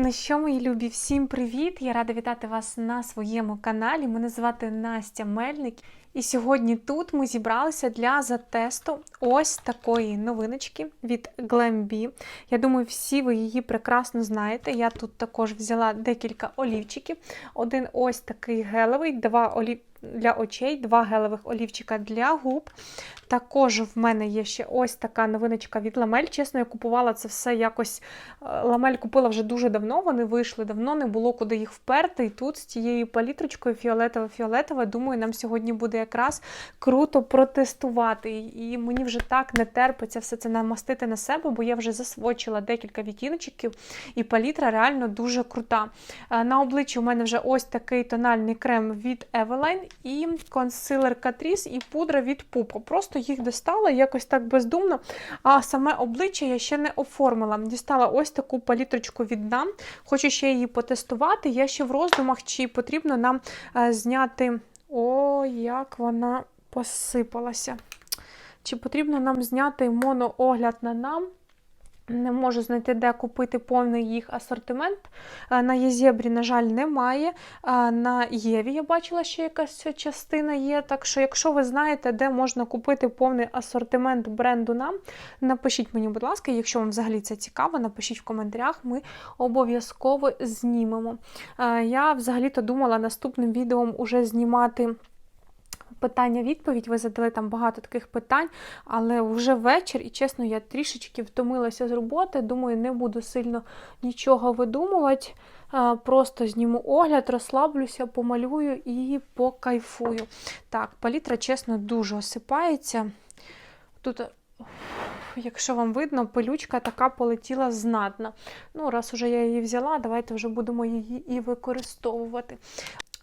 Ну що, мої любі, всім привіт! Я рада вітати вас на своєму каналі. Мене звати Настя Мельник. І сьогодні тут ми зібралися для затесту ось такої новиночки від Glambi. Я думаю, всі ви її прекрасно знаєте. Я тут також взяла декілька олівчиків. Один ось такий гелевий, два олів для очей, два гелевих олівчика для губ. Також в мене є ще ось така новиночка від Ламель. Чесно, я купувала це все якось. е, Ламель купила вже дуже давно, вони вийшли давно, не було куди їх вперти. І тут з цією палітрочкою фіолетово-фіолетова, думаю, нам сьогодні буде якраз круто протестувати. І мені вже так не терпиться все це намастити на себе, бо я вже засвочила декілька відтіночків, і палітра реально дуже крута. Е, На обличчі у мене вже ось такий тональний крем від Eveline і консилер Catrice і пудра від Pupo. Просто їх достала якось так бездумно, а саме обличчя я ще не оформила. Дістала ось таку палітрочку від нам. Хочу ще її потестувати. Я ще в роздумах, чи потрібно нам е, зняти. О, як вона посипалася. Чи потрібно нам зняти моноогляд на нам? Не можу знайти, де купити повний їх асортимент. Е, На Єзебрі, на жаль, немає. На Єві я бачила, що якась частина є. Так що, якщо ви знаєте, де можна купити повний асортимент бренду нам, напишіть мені, будь ласка, якщо вам взагалі це цікаво, напишіть в коментарях, ми обов'язково знімемо. Е, Я взагалі-то думала наступним відео уже знімати. Питання-відповідь, ви задали там багато таких питань, але вже вечір, і чесно, я трішечки втомилася з роботи. Думаю, не буду сильно нічого видумувати. Просто зніму огляд, розслаблюся, помалюю і покайфую. Так, палітра, чесно, дуже осипається. Тут, якщо вам видно, пилючка така полетіла знатна. Ну, раз уже я її взяла, давайте вже будемо її і використовувати.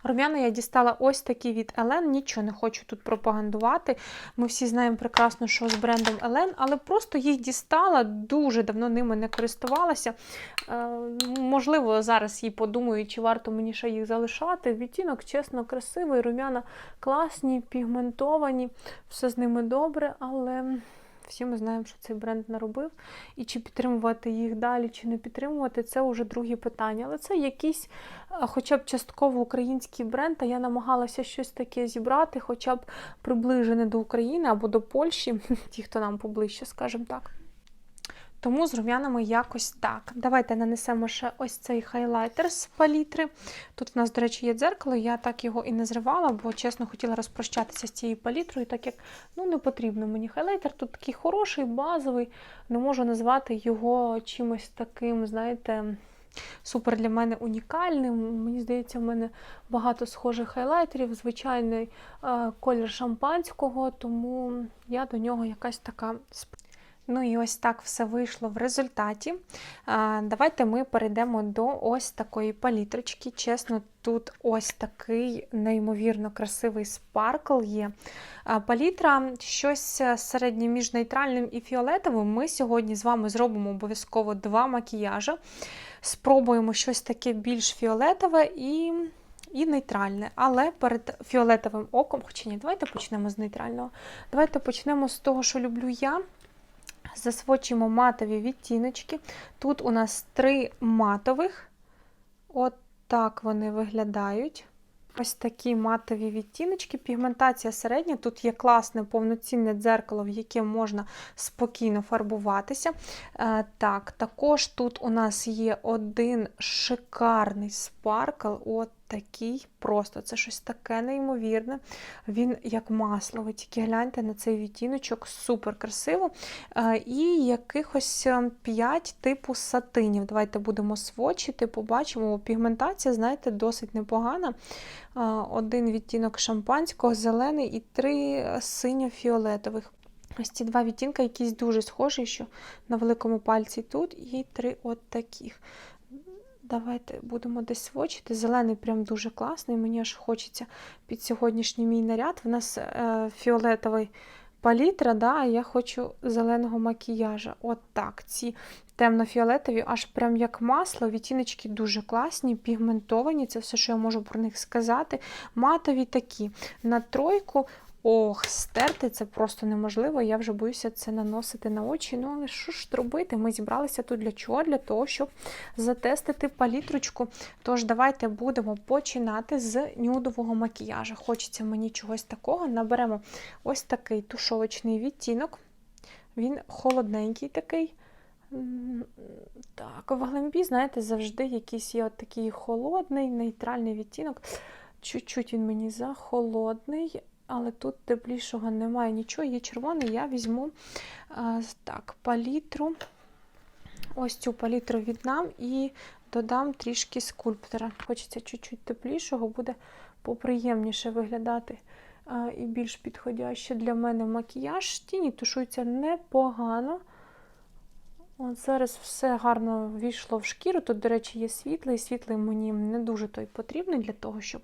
Рум'яна я дістала ось такі від Елен, нічого не хочу тут пропагандувати. Ми всі знаємо прекрасно, що з брендом Елен, але просто їх дістала, дуже давно ними не користувалася. Е, можливо, зараз їй подумаю, чи варто мені ще їх залишати. Відтінок, чесно, красивий, рум'яна класні, пігментовані, все з ними добре, але. Всі ми знаємо, що цей бренд наробив. І чи підтримувати їх далі, чи не підтримувати, це вже друге питання. Але це якийсь, е, хоча б частково український бренд, а я намагалася щось таке зібрати, хоча б приближене до України або до Польщі, ті, хто нам поближче, скажімо так. Тому з рум'янами якось так. Давайте нанесемо ще ось цей хайлайтер з палітри. Тут в нас, до речі, є дзеркало, я так його і не зривала, бо, чесно, хотіла розпрощатися з цією палітрою, так як ну, не потрібно мені хайлайтер. Тут такий хороший, базовий, не можу назвати його чимось таким, знаєте. Супер для мене унікальним. Мені здається, в мене багато схожих хайлайтерів, звичайний е, колір шампанського, тому я до нього якась така Ну і ось так все вийшло в результаті. Давайте ми перейдемо до ось такої палітрочки. Чесно, тут ось такий неймовірно красивий спаркл є. Палітра щось середнє між нейтральним і фіолетовим. Ми сьогодні з вами зробимо обов'язково два макіяжі. Спробуємо щось таке більш фіолетове і. І нейтральне, але перед фіолетовим оком, хоча ні, давайте почнемо з нейтрального. Давайте почнемо з того, що люблю я. Засвочимо матові відтіночки. Тут у нас три матових. От так вони виглядають. Ось такі матові відтіночки. Пігментація середня. Тут є класне повноцінне дзеркало, в яке можна спокійно фарбуватися. Е, Так, також тут у нас є один шикарний спаркл. От такий просто. Це щось таке неймовірне. Він як масло. Ви тільки гляньте на цей відтіночок, супер красиво. Е, І якихось 5 типу сатинів. Давайте будемо свочити, побачимо. Пігментація, знаєте, досить непогана. Е, Один відтінок шампанського, зелений і три синьо-фіолетових. Ось ці два відтінка якісь дуже схожі, що на великому пальці тут, і три от таких. Давайте будемо десь свочити. Зелений прям дуже класний. Мені аж хочеться під сьогоднішній мій наряд. В нас е, фіолетовий палітра, да, а я хочу зеленого макіяжа. От так. Ці темно-фіолетові, аж прям як масло. Відтіночки дуже класні, пігментовані. Це все, що я можу про них сказати. Матові такі. На тройку Ох, стерти це просто неможливо. Я вже боюся це наносити на очі. Ну, але що ж робити? Ми зібралися тут для чого? Для того, щоб затестити палітрочку. Тож, давайте будемо починати з нюдового макіяжу. Хочеться мені чогось такого. Наберемо ось такий тушовочний відтінок. Він холодненький такий. Так, в глембі, знаєте, завжди якийсь є от такий холодний, нейтральний відтінок. Чуть-чуть він мені захолодний, але тут теплішого немає нічого. Є червоний, я візьму так, палітру. Ось цю палітру віддам і додам трішки скульптора. Хочеться чуть-чуть теплішого, буде поприємніше виглядати і більш підходяще для мене макіяж. Тіні тушуються непогано. От зараз все гарно війшло в шкіру. Тут, до речі, є світлий. Світлий мені не дуже той потрібний для того, щоб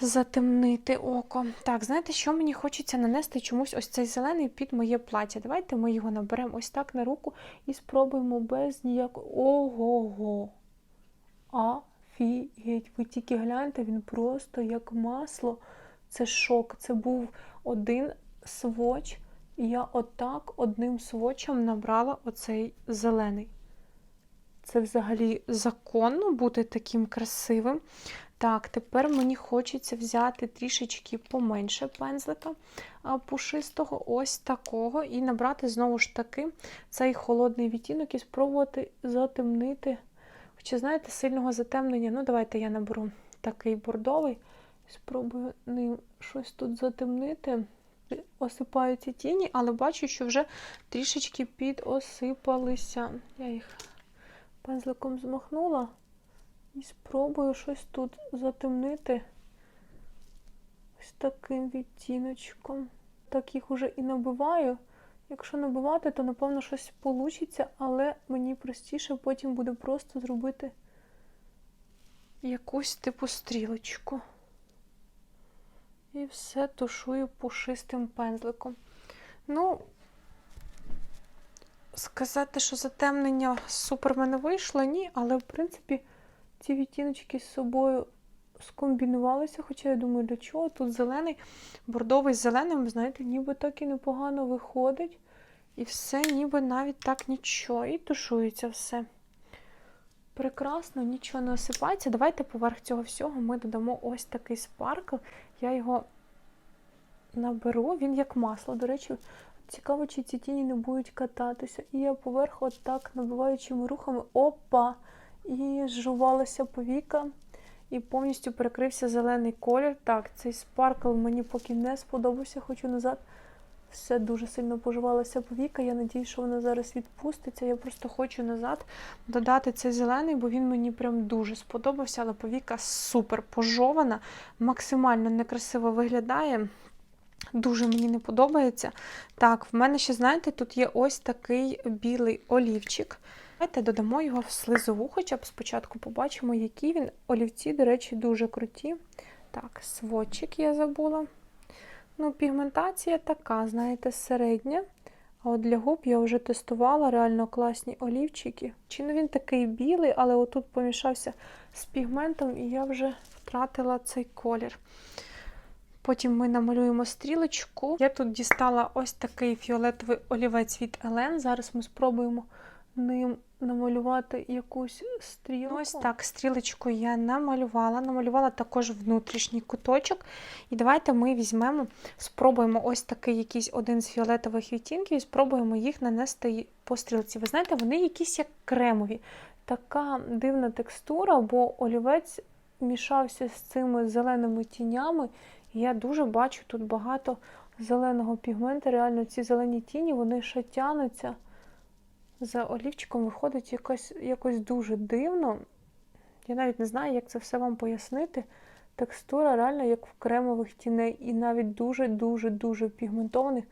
затемнити око. Так, знаєте, що мені хочеться нанести чомусь ось цей зелений під моє плаття. Давайте ми його наберемо ось так на руку і спробуємо без ніякого. Ого-го! Афігеть! Ви тільки гляньте, він просто як масло. Це шок. Це був один своч. І я отак одним свочем набрала оцей зелений. Це взагалі законно бути таким красивим. Так, тепер мені хочеться взяти трішечки поменше пензлика пушистого, ось такого, і набрати знову ж таки цей холодний відтінок і спробувати затемнити. Хоча, знаєте, сильного затемнення. Ну, давайте я наберу такий бордовий, спробую ним щось тут затемнити осипаються тіні, але бачу, що вже трішечки підосипалися. Я їх пензликом змахнула і спробую щось тут затемнити ось таким відтіночком. Так їх уже і набиваю. Якщо набивати, то, напевно, щось вийде, але мені простіше потім буде просто зробити якусь типу стрілочку. І все тушую пушистим пензликом. Ну, сказати, що затемнення супер мене вийшло, ні, але, в принципі, ці відтіночки з собою скомбінувалися, хоча я думаю, для чого? Тут зелений, бордовий з зеленим, знаєте, ніби так і непогано виходить. І все, ніби навіть так нічого. І тушується все. Прекрасно, нічого не осипається. Давайте поверх цього всього ми додамо ось такий спаркл. Я його наберу, він як масло. До речі, цікаво, чи ці тіні не будуть кататися. І я поверх, отак, набиваючими рухами, опа! І зжувалася повіка, і повністю перекрився зелений колір. Так, цей спаркл мені поки не сподобався, хочу назад. Все дуже сильно поживалася повіка. Я надію, що вона зараз відпуститься. Я просто хочу назад додати цей зелений, бо він мені прям дуже сподобався, але повіка супер пожована, максимально некрасиво виглядає. Дуже мені не подобається. Так, в мене ще, знаєте, тут є ось такий білий олівчик. Давайте додамо його в слизову, хоча б спочатку побачимо, які він. Олівці, до речі, дуже круті. Так, сводчик я забула. Ну, пігментація така, знаєте, середня. А от для губ я вже тестувала реально класні олівчики. Чи не він такий білий, але отут помішався з пігментом, і я вже втратила цей колір. Потім ми намалюємо стрілочку. Я тут дістала ось такий фіолетовий олівець від Елен. Зараз ми спробуємо ним намалювати якусь стрілку. Ось так, стрілочку я намалювала. Намалювала також внутрішній куточок. І давайте ми візьмемо, спробуємо ось такий якийсь один з фіолетових відтінків і спробуємо їх нанести по стрілці. Ви знаєте, вони якісь як кремові. Така дивна текстура, бо олівець мішався з цими зеленими тінями. Я дуже бачу тут багато зеленого пігменту. Реально, ці зелені тіні, вони ще тянуться. За олівчиком виходить якось, якось дуже дивно. Я навіть не знаю, як це все вам пояснити. Текстура реально як в кремових тіней, і навіть дуже-дуже-дуже пігментованих.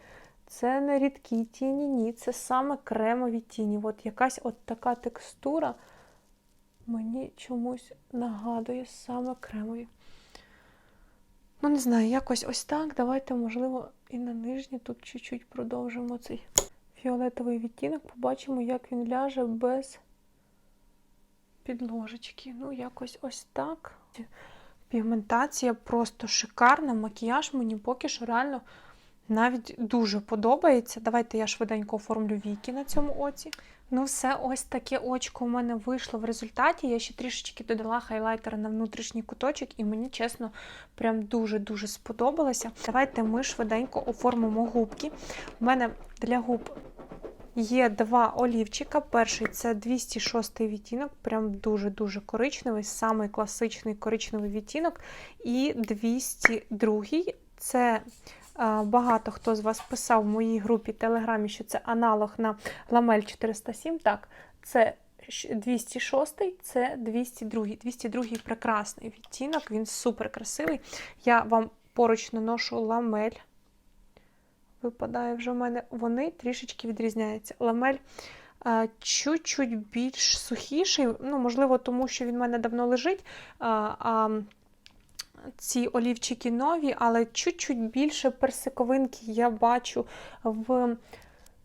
Це не рідкі тіні, ні, це саме кремові тіні. От якась от така текстура мені чомусь нагадує саме кремові. Ну, не знаю, якось ось так. Давайте, можливо, і на нижній тут чуть-чуть продовжимо цей фіолетовий відтінок, побачимо, як він ляже без підложечки. Ну, якось ось так. Пігментація просто шикарна. Макіяж мені поки що реально навіть дуже подобається. Давайте я швиденько оформлю віки на цьому оці. Ну, все, ось таке очко у мене вийшло в результаті. Я ще трішечки додала хайлайтера на внутрішній куточок, і мені, чесно, прям дуже-дуже сподобалося. Давайте ми швиденько оформимо губки. У мене для губ є два олівчика. Перший це 206 відтінок, прям дуже-дуже коричневий, самий класичний коричневий відтінок. І 202 це багато хто з вас писав в моїй групі Телеграмі, що це аналог на ламель 407. Так, це 206, це 202. 202 прекрасний відтінок, він супер красивий. Я вам поруч наношу ламель. Випадає вже в мене, вони трішечки відрізняються. Ламель чуть-чуть більш сухіший, ну, можливо, тому що він в мене давно лежить. А, а ці олівчики нові, але чуть-чуть більше персиковинки я бачу в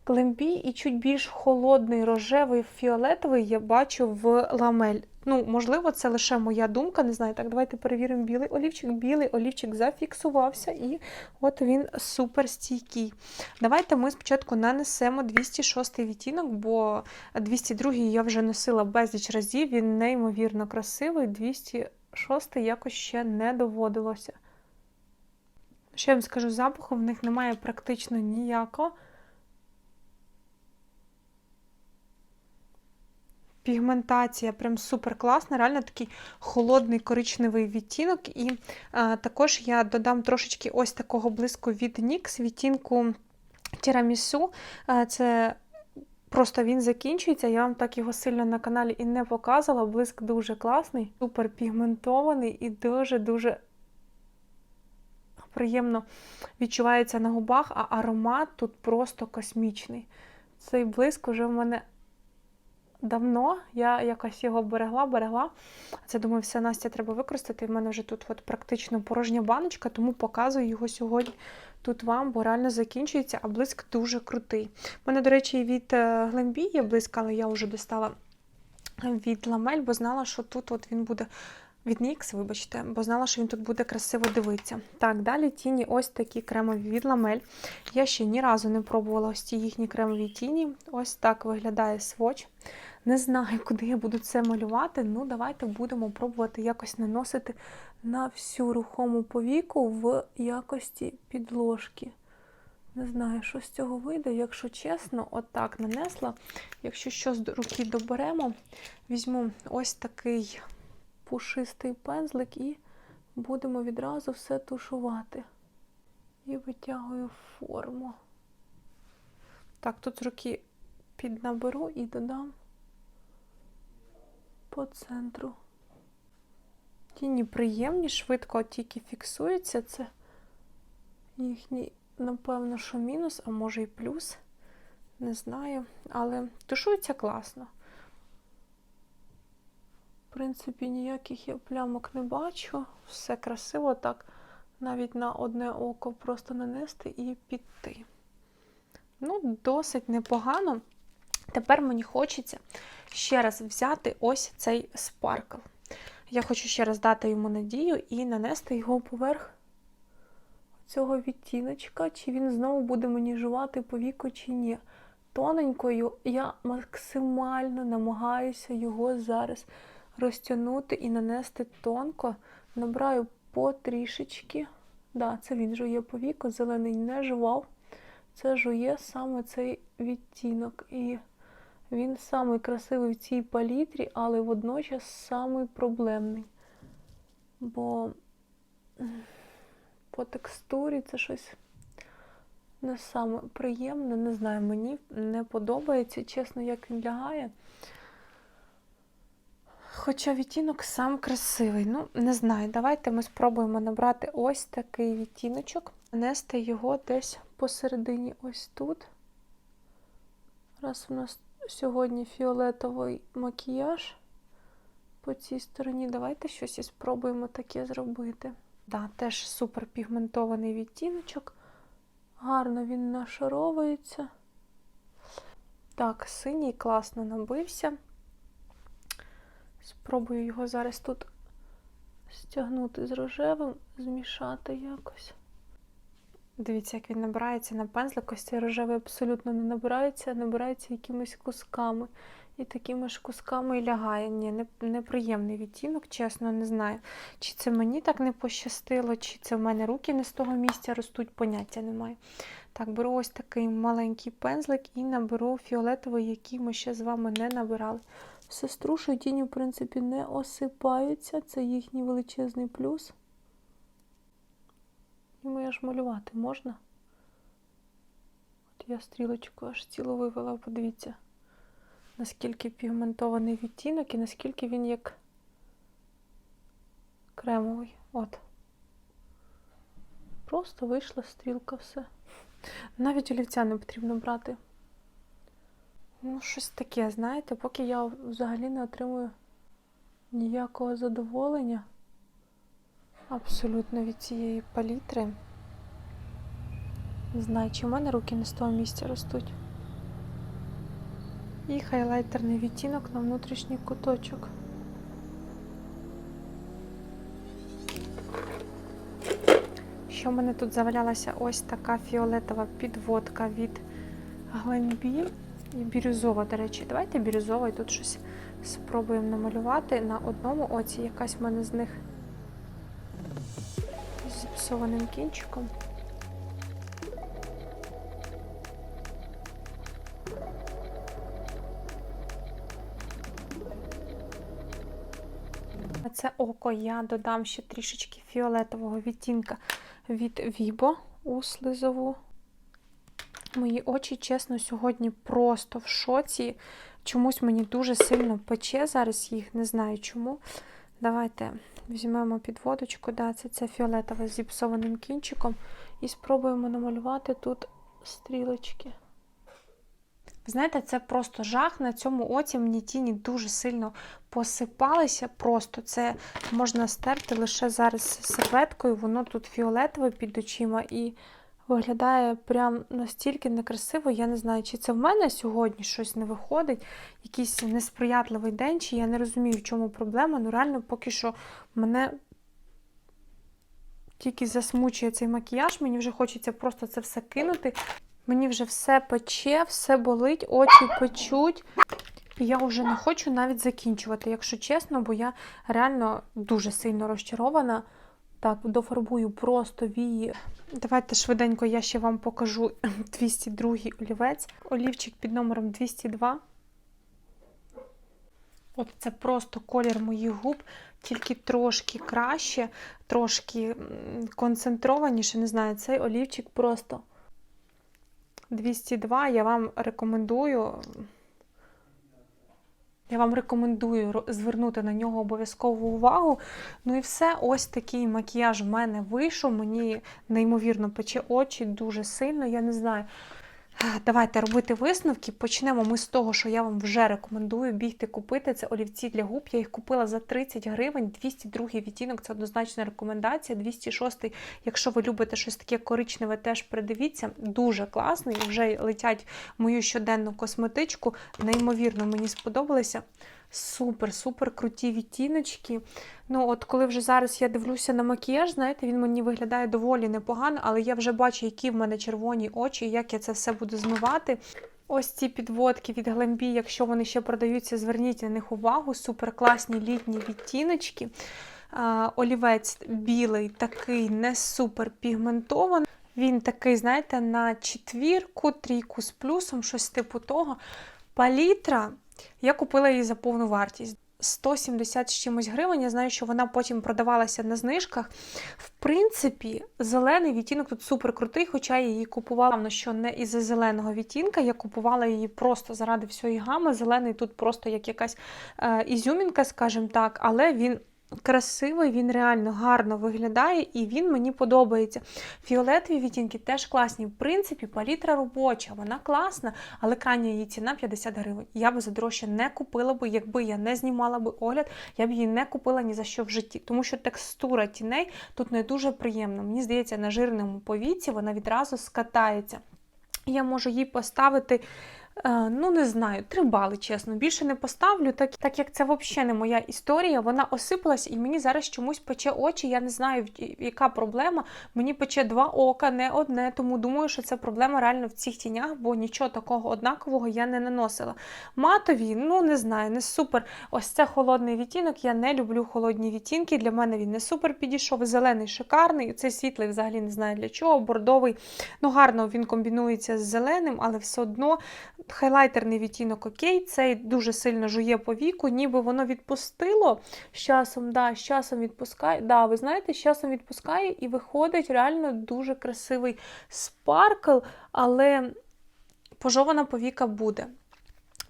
клембі, і чуть більш холодний рожевий фіолетовий я бачу в ламель. Ну, можливо, це лише моя думка, не знаю. Так, давайте перевіримо білий олівчик. Білий олівчик зафіксувався, і от він супер стійкий. Давайте ми спочатку нанесемо 206 відтінок, бо 202 я вже носила безліч разів, він неймовірно красивий. 206 якось ще не доводилося. Я вам скажу, запаху в них немає практично ніякого. Пігментація прям супер класна, реально такий холодний коричневий відтінок. І а, також я додам трошечки ось такого блиску від NYX, відтінку тірамісу. А, це просто він закінчується. Я вам так його сильно на каналі і не показувала. Блиск дуже класний, супер пігментований і дуже-дуже приємно відчувається на губах, а аромат тут просто космічний. Цей блиск вже в мене давно. Я якось його берегла, берегла. Це думаю, все Настя треба використати. В мене вже тут от практично порожня баночка, тому показую його сьогодні тут вам, бо реально закінчується, а блиск дуже крутий. У мене, до речі, від Глембі є блиск, але я вже достала від ламель, бо знала, що тут от він буде. Від NYX, вибачте, бо знала, що він тут буде красиво дивитися. Так, далі тіні ось такі кремові від ламель. Я ще ні разу не пробувала ось ці їхні кремові тіні. Ось так виглядає сводч. Не знаю, куди я буду це малювати. Ну, давайте будемо пробувати якось наносити на всю рухому повіку в якості підложки. Не знаю, що з цього вийде. Якщо чесно, отак нанесла. Якщо що з руки доберемо, візьму ось такий пушистий пензлик і будемо відразу все тушувати. І витягую форму. Так, тут руки піднаберу і додам по центру. Тіні приємні, швидко тільки фіксуються. Це їхній, напевно, що мінус, а може і плюс. Не знаю. Але тушується класно. В принципі, ніяких я плямок не бачу. Все красиво так. Навіть на одне око просто нанести і піти. Ну, досить непогано. Тепер мені хочеться ще раз взяти ось цей спаркл. Я хочу ще раз дати йому надію і нанести його поверх цього відтіночка, чи він знову буде мені жувати по віку, чи ні. Тоненькою я максимально намагаюся його зараз розтягнути і нанести тонко. Набираю потрішечки. Да, це він жує по віку, зелений не жував. Це жує саме цей відтінок. І він самий красивий в цій палітрі, але водночас самий проблемний. Бо по текстурі це щось не саме приємне, не знаю, мені не подобається, чесно, як він лягає. Хоча відтінок сам красивий. Ну, не знаю, давайте ми спробуємо набрати ось такий відтіночок, нанести його десь посередині ось тут. Раз у нас сьогодні фіолетовий макіяж по цій стороні, давайте щось і спробуємо таке зробити. Да, теж супер пігментований відтіночок. Гарно він нашаровується. Так, синій класно набився. Спробую його зараз тут стягнути з рожевим, змішати якось. Дивіться, як він набирається на пензлик. Ось цей рожевий абсолютно не набирається, а набирається якимись кусками. І такими ж кусками і лягає. Ні, неприємний відтінок, чесно, не знаю. Чи це мені так не пощастило, чи це в мене руки не з того місця ростуть, поняття немає. Так, беру ось такий маленький пензлик і наберу фіолетовий, який ми ще з вами не набирали. Сеструшою тіні, в принципі, не осипаються. Це їхній величезний плюс. Йому аж малювати можна. От я стрілочку аж цілу вивела, подивіться, наскільки пігментований відтінок і наскільки він як кремовий. От. Просто вийшла стрілка, все. Навіть олівця не потрібно брати. Ну, щось таке, знаєте, поки я взагалі не отримую ніякого задоволення абсолютно від цієї палітри. Не знаю, чи в мене руки не з того місця ростуть. І хайлайтерний відтінок на внутрішній куточок. Що в мене тут завалялася ось така фіолетова підводка від Гленбі і бірюзова, до речі. Давайте бірюзова і тут щось спробуємо намалювати. На одному оці якась в мене з них з кінчиком. На це око я додам ще трішечки фіолетового відтінка від Vibo у слизову. Мої очі, чесно, сьогодні просто в шоці. Чомусь мені дуже сильно пече зараз їх, не знаю чому. Давайте візьмемо підводочку, да, це, це фіолетове з зіпсованим кінчиком, і спробуємо намалювати тут стрілочки. Знаєте, це просто жах. На цьому оці мені тіні дуже сильно посипалися. Просто це можна стерти лише зараз серветкою, воно тут фіолетове під очима і виглядає прям настільки некрасиво. Я не знаю, чи це в мене сьогодні щось не виходить, якийсь несприятливий день, чи я не розумію, в чому проблема. Ну, реально, поки що мене тільки засмучує цей макіяж, мені вже хочеться просто це все кинути. Мені вже все пече, все болить, очі печуть. Я вже не хочу навіть закінчувати, якщо чесно, бо я реально дуже сильно розчарована. Так, дофарбую просто вії. Давайте швиденько я ще вам покажу 202 олівець. Олівчик під номером 202. От це просто колір моїх губ, тільки трошки краще, трошки концентрованіше. Не знаю, цей олівчик просто 202. Я вам рекомендую. Я вам рекомендую звернути на нього обов'язкову увагу. Ну і все, ось такий макіяж в мене вийшов. Мені неймовірно пече очі дуже сильно. Я не знаю. Давайте робити висновки. Почнемо ми з того, що я вам вже рекомендую бігти купити. Це олівці для губ. Я їх купила за 30 гривень, 202 відтінок це однозначна рекомендація. 206, якщо ви любите щось таке коричневе, теж придивіться. Дуже класний. Вже летять в мою щоденну косметичку. Неймовірно, мені сподобалися. Супер, супер круті відтіночки. Ну, от коли вже зараз я дивлюся на макіяж, знаєте, він мені виглядає доволі непогано, але я вже бачу, які в мене червоні очі, як я це все буду змивати. Ось ці підводки від Glambi, якщо вони ще продаються, зверніть на них увагу. Супер класні літні відтіночки. Олівець білий, такий не супер пігментований. Він такий, знаєте, на четвірку, трійку з плюсом, щось типу того. Палітра. Я купила її за повну вартість. 170 з чимось гривень. Я знаю, що вона потім продавалася на знижках. В принципі, зелений відтінок тут супер крутий, хоча я її купувала ну, що не із-за зеленого відтінка. Я купувала її просто заради всієї гами. Зелений тут просто як якась е, ізюмінка, скажімо так, але він красивий, він реально гарно виглядає і він мені подобається. Фіолетові відтінки теж класні. В принципі, палітра робоча, вона класна, але крайня її ціна 50 гривень. Я би за дорожче не купила би, якби я не знімала би огляд, я б її не купила ні за що в житті. Тому що текстура тіней тут не дуже приємна. Мені здається, на жирному повіці вона відразу скатається. Я можу їй поставити Ну, не знаю, три бали, чесно. Більше не поставлю, так, так як це взагалі не моя історія. Вона осипалась і мені зараз чомусь пече очі. Я не знаю, яка проблема. Мені пече два ока, не одне. Тому думаю, що це проблема реально в цих тінях, бо нічого такого однакового я не наносила. Матові, ну не знаю, не супер. Ось це холодний відтінок. Я не люблю холодні відтінки. Для мене він не супер підійшов. Зелений шикарний. Цей світлий взагалі не знаю для чого. Бордовий. Ну, гарно він комбінується з зеленим, але все одно хайлайтерний відтінок окей. Цей дуже сильно жує по віку, ніби воно відпустило з часом. Да, з часом відпускає. Да, ви знаєте, з часом відпускає і виходить реально дуже красивий спаркл, але пожована повіка буде.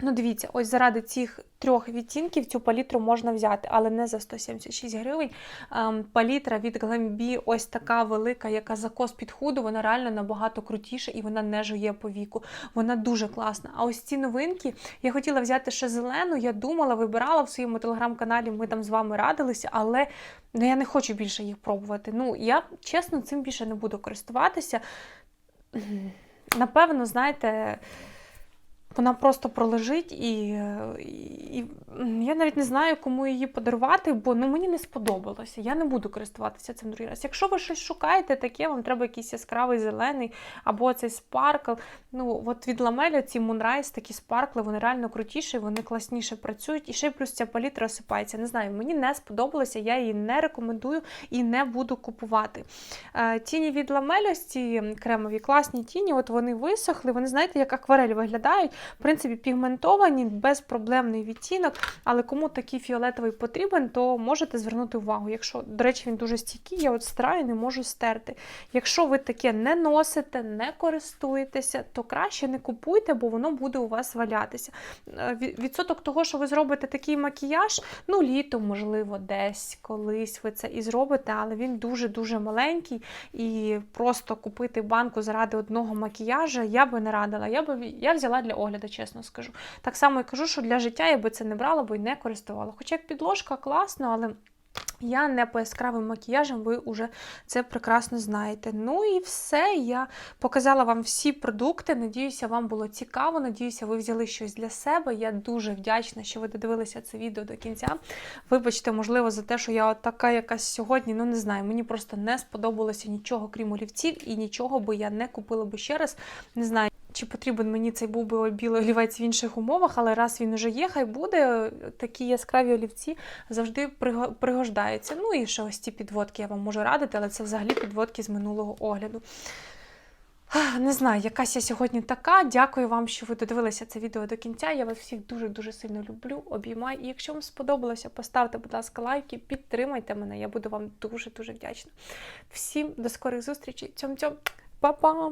Ну, дивіться, ось заради цих трьох відтінків цю палітру можна взяти, але не за 176 гривень. Ем, палітра від Glambi ось така велика, яка закос під худу, вона реально набагато крутіша і вона не жує по віку. Вона дуже класна. А ось ці новинки я хотіла взяти ще зелену, я думала, вибирала в своєму телеграм-каналі, ми там з вами радилися, але ну, я не хочу більше їх пробувати. Ну, я чесно цим більше не буду користуватися. Напевно, знаєте. Вона просто пролежить, і, і, я навіть не знаю, кому її подарувати, бо ну, мені не сподобалося. Я не буду користуватися цим другий раз. Якщо ви щось шукаєте, таке, вам треба якийсь яскравий зелений або цей спаркл. Ну, от від ламелі ці Moonrise, такі спаркли, вони реально крутіші, вони класніше працюють. І ще плюс ця палітра осипається. Не знаю, мені не сподобалося, я її не рекомендую і не буду купувати. Е, Тіні від ламель, ось ці кремові класні тіні, от вони висохли, вони, знаєте, як акварель виглядають. В принципі, пігментовані, безпроблемний відтінок, але кому такий фіолетовий потрібен, то можете звернути увагу. Якщо, до речі, він дуже стійкий, я от стараю, не можу стерти. Якщо ви таке не носите, не користуєтеся, то краще не купуйте, бо воно буде у вас валятися. Е, Відсоток того, що ви зробите такий макіяж, ну літом, можливо, десь колись ви це і зробите, але він дуже-дуже маленький. І просто купити банку заради одного макіяжа я би не радила. Я би я взяла для огляду, чесно скажу. Так само і кажу, що для життя я би це не брала, бо й не користувала. Хоча як підложка класно, але. Я не по яскравим макіяжам, ви вже це прекрасно знаєте. Ну і все. Я показала вам всі продукти. Надіюся, вам було цікаво. Надіюся, ви взяли щось для себе. Я дуже вдячна, що ви додивилися це відео до кінця. Вибачте, можливо, за те, що я от така якась сьогодні, ну не знаю, мені просто не сподобалося нічого, крім олівців, і нічого би я не купила би ще раз. Не знаю. Чи потрібен мені цей був би білий олівець в інших умовах, але раз він уже є, хай буде. Такі яскраві олівці завжди пригождаються. Ну і ще ось ці підводки я вам можу радити, але це взагалі підводки з минулого огляду. Не знаю, якась я сьогодні така. Дякую вам, що ви додивилися це відео до кінця. Я вас всіх дуже-дуже сильно люблю, обіймаю. І якщо вам сподобалося, поставте, будь ласка, лайки, підтримайте мене. Я буду вам дуже-дуже вдячна. Всім до скорих зустрічей. Цьом-цьом, па-па!